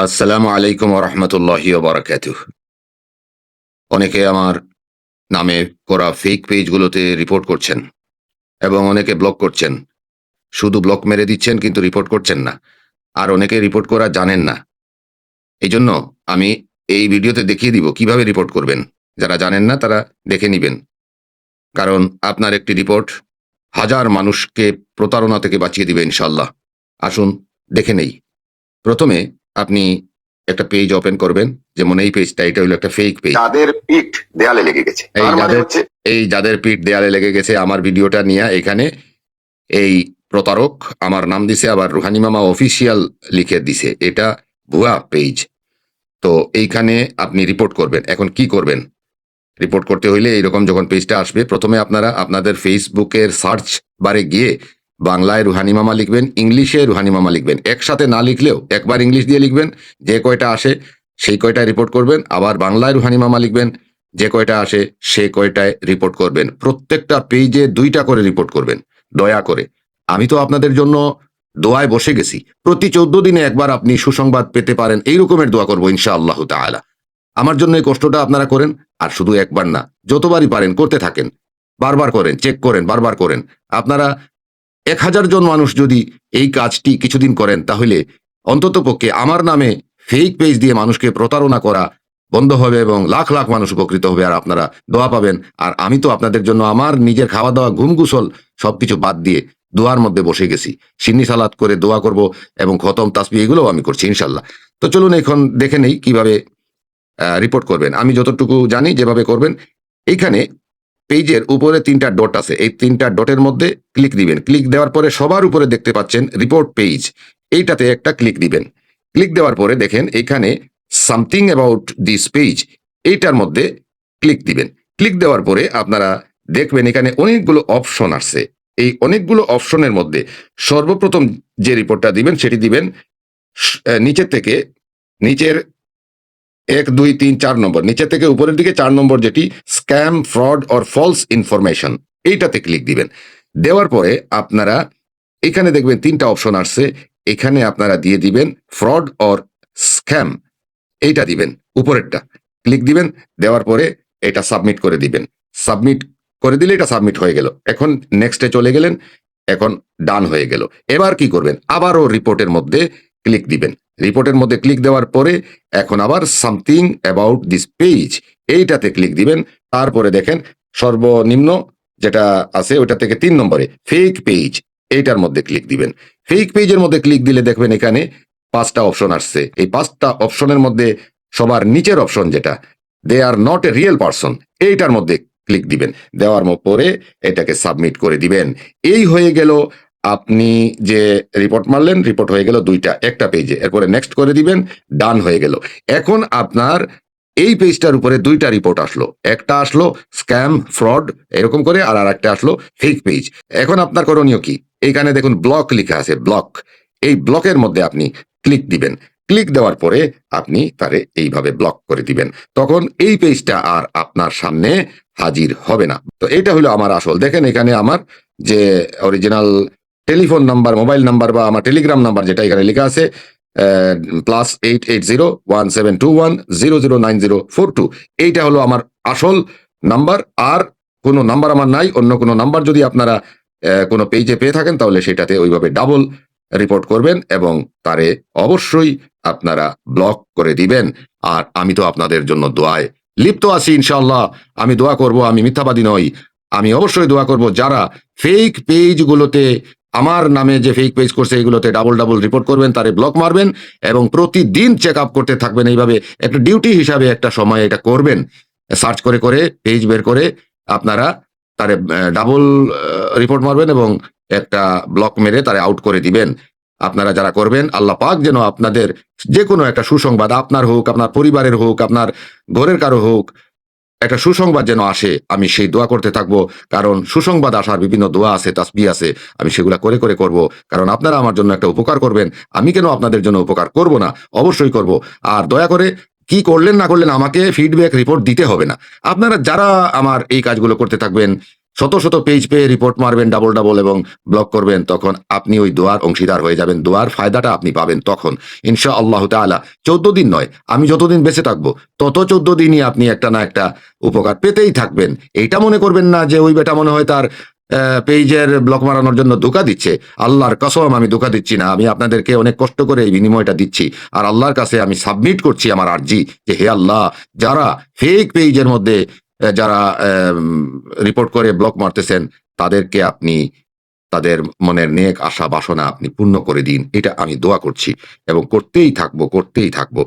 আসসালামু আলাইকুম রহমতুল্লাহ বারাকাত অনেকে আমার নামে করা ফেক পেজগুলোতে রিপোর্ট করছেন এবং অনেকে ব্লক করছেন। শুধু ব্লক মেরে দিচ্ছেন কিন্তু রিপোর্ট করছেন না। আর অনেকে রিপোর্ট করা জানেন না। এই জন্য আমি এই ভিডিওতে দেখিয়ে দিব কীভাবে রিপোর্ট করবেন। যারা জানেন না তারা দেখে নেবেন। কারণ আপনার একটি রিপোর্ট হাজার মানুষকে প্রতারণা থেকে বাঁচিয়ে দিবে ইনশাল্লাহ আসুন দেখে নেই। প্রথমে আপনি একটা পেজ ওপেন করবেন যেমন এই পেজটা এটা হলো একটা ফেক পেজ তাদের পিঠ দেয়ালে লেগে গেছে। এই মানে যাদের- এই যাদের পিঠ দেয়ালে লেগে গেছে আমার ভিডিওটা নিয়ে এখানে এই প্রতারক আমার নাম দিছে আবার রুহানি মামা অফিসিয়াল লিখে দিছে এটা ভুয়া পেজ তো এইখানে আপনি রিপোর্ট করবেন। এখন কি করবেন? রিপোর্ট করতে হইলে এইরকম যখন পেজটা আসবে প্রথমে আপনারা আপনাদের ফেসবুকের সার্চ বারে গিয়ে বাংলায় রুহানি মামা লিখবেন, ইংলিশে রুহানি মামা লিখবেন। একসাথে না লিখলেও একবার ইংলিশ দিয়ে লিখবেন, যে কয়টা আসে সেই কয়টায় রিপোর্ট করবেন। আবার বাংলায় রুহানি মামা লিখবেন, যে কয়টা আসে সে কয়টায় রিপোর্ট করবেন। প্রত্যেকটা পেজে দুইটা করে রিপোর্ট করবেন, দয়া করে। আমি তো আপনাদের জন্য দোয়ায় বসে গেছি। প্রতি চোদ্দ দিনে একবার আপনি সুসংবাদ পেতে পারেন, এই রকমের দোয়া করব ইনশা আল্লাহ তাআলা। আমার জন্য এই কষ্টটা আপনারা করেন, আর শুধু একবার না, যতবারই পারেন, করতে থাকেন। বারবার করেন চেক করেন, বারবার করেন। আপনারা এক হাজার জন মানুষ যদি এই কাজটি কিছুদিন করেন, তাহলে অন্তত পক্ষে আমার নামে ফেক পেজ দিয়ে মানুষকে প্রতারণা করা বন্ধ হবে এবং লাখ লাখ মানুষ উপকৃত হবে আর আপনারা দোয়া পাবেন। আর আমি তো আপনাদের জন্য আমার নিজের খাওয়া দাওয়া ঘুম গুসল সবকিছু বাদ দিয়ে দোয়ার মধ্যে বসে গেছি। সিন্নি সালাদ করে দোয়া করব এবং খতম তাসবি এগুলোও আমি করছি ইনশাল্লাহ তো চলুন এখন দেখে নেই কীভাবে রিপোর্ট করবেন। আমি যতটুকু জানি যেভাবে করবেন, এইখানে পেজের উপরে তিনটা ডট আছে। এই তিনটা ডটের মধ্যে ক্লিক দিবেন। ক্লিক দেওয়ার পরে সবার উপরে দেখতে পাচ্ছেন রিপোর্ট পেজ এইটাতে একটা ক্লিক দিবেন। ক্লিক দেওয়ার পরে দেখেন এখানে সামথিং অ্যাবাউট দিস পেজ এইটার মধ্যে ক্লিক দিবেন। ক্লিক দেওয়ার পরে আপনারা দেখবেন এখানে অনেকগুলো অপশন আসছে। এই অনেকগুলো অপশনের মধ্যে সর্বপ্রথম যে রিপোর্টটা দিবেন, সেটি দিবেন নিচের থেকে, নিচের এক, দুই, তিন, চার নম্বর। নিচে থেকে উপরের দিকে চার নম্বর যেটি, scam, fraud or false information. এইটাতে ক্লিক দিবেন। দেওয়ার পরে আপনারা এখানে দেখবেন তিনটা অপশন আসছে। এখানে আপনারা দিয়ে দিবেন ফ্রড অর স্ক্যাম। এইটা দিবেন, উপরেরটা। ক্লিক দিবেন, দেওয়ার পরে এটা সাবমিট করে দিবেন। সাবমিট করে দিলে এটা সাবমিট হয়ে গেল। এখন নেক্সটে চলে গেলেন, এখন ডান হয়ে গেল। এবার কি করবেন? আবারও রিপোর্টের মধ্যে ক্লিক দিবেন। রিপোর্টের মধ্যে ক্লিক দেওয়ার পরে এখন আবার সামথিং অ্যাবাউট দিস পেজ এইটাতে ক্লিক দিবেন, তারপরে দেখেন সর্বনিম্ন যেটা আছে ওটা থেকে তিন নম্বরে ফেক পেজ এইটার মধ্যে ক্লিক দিবেন। ফেক পেজের মধ্যে ক্লিক দিলে দেখবেন এখানে পাঁচটা অপশন আসছে। এই পাঁচটা অপশনের মধ্যে সবার নিচের অপশন যেটা they are not a real person এইটার মধ্যে ক্লিক দিবেন। দেওয়ার পরে এটাকে সাবমিট করে দিবেন। এই হয়ে গেল আপনি যে রিপোর্ট মারলেন রিপোর্ট হয়ে গেল দুইটা, একটা পেজে এরপরে নেক্সট করে দিবেন ডান হয়ে গেল। এখন আপনার এই পেজটার উপরে দুইটা রিপোর্ট আসলো। একটা আসলো স্ক্যাম ফ্রড এরকম করে, আর আরেকটা আসলো ফেক পেজ এখন আপনার করণীয় কি? এইখানে দেখুন ব্লক লেখা আছে ব্লক এই ব্লকের মধ্যে আপনি ক্লিক দিবেন। ক্লিক দেওয়ার পরে আপনি তারে এইভাবে ব্লক করে দিবেন। তখন এই পেজটা আর আপনার সামনে হাজির হবে না। তো এটা হলো আমার আসল। দেখেন এখানে আমার যে original telephone number, mobile number বা আমার টেলিগ্রাম নাম্বার যেটা এখানে লেখা আছে plus eight eight zero one seven two one zero zero nine zero four two এইটা হলো আমার আসল নাম্বার, আর কোনো নাম্বার আমার নাই, অন্য কোনো নাম্বার যদি আপনারা কোনো পেজে পেয়ে থাকেন, তাহলে সেটাতে ওইভাবে ডাবল রিপোর্ট করবেন এবং তারে অবশ্যই আপনারা ব্লক করে দিবেন। আর আমি তো আপনাদের জন্য দোয়ায় লিপ্ত আছি ইনশাল্লাহ আমি দোয়া করব, আমি মিথ্যাবাদী নই। আমি অবশ্যই দোয়া করব, যারা ফেক পেজগুলোতে আমার নামে যে ফেক পেজ করছে, এগুলোতে ডাবল ডাবল রিপোর্ট করবেন, তারে ব্লক মারবেন এবং প্রতিদিন চেক আপ করতে থাকবেন। এইভাবে একটা ডিউটি হিসাবে একটা সময় এটা করবেন। সার্চ করে করে পেজ বের করে আপনারা তারে ডাবল রিপোর্ট মারবেন এবং একটা ব্লক মেরে তারে আউট করে দিবেন। আপনারা যারা করবেন, আল্লাহ পাক যেন আপনাদের যে কোনো একটা সুসংবাদ, আপনার হোক, আপনার পরিবারের হোক, আপনার ঘরের কারও হোক একটা সুসংবাদ যেন আসে, আমি সেই দোয়া করতে থাকব। কারণ সুসংবাদ আসার বিভিন্ন দোয়া আছে তাসবি আছে, আমি সেগুলো করে করে করব। কারণ আপনারা আমার জন্য একটা উপকার করবেন, আমি কেন আপনাদের জন্য উপকার করব না? অবশ্যই করব। আর দয়া করে কি করলেন না করলেন আমাকে ফিডব্যাক রিপোর্ট দিতে হবে না। আপনারা যারা আমার এই কাজগুলো করতে থাকবেন শত শত পেজ পেয়ে রিপোর্ট মারবেন ডাবল ডাবল এবং ব্লক করবেন, তখন আপনি ওই দোয়ার অংশীদার হয়ে যাবেন। দোয়ার ফায়দাটা আপনি পাবেন তখন। ইনশা আল্লাহ তাআলা, চোদ্দ দিন নয়, আমি যতদিন বেঁচে থাকব, তত চোদ্দ দিনই আপনি একটা না একটা উপকার পেতেই থাকবেন। এইটা মনে করবেন না যে ওই বেটা মনে হয় তার পেজের ব্লক মারানোর জন্য ধোকা দিচ্ছে। আল্লাহর কসম, আমি ধোকা দিচ্ছি না। আমি আপনাদেরকে অনেক কষ্ট করে এই বিনিময়টা দিচ্ছি। আর আল্লাহর কাছে আমি সাবমিট করছি আমার আর্জি যে, হে আল্লাহ, যারা ফেক পেজের মধ্যে যারা রিপোর্ট করে ব্লক মারতেছেন, তাদেরকে আপনি, তাদের মনের নেক আশা, বাসনা আপনি পূর্ণ করে দিন। এটা আমি দোয়া করছি এবং করতেই থাকব করতেই থাকব।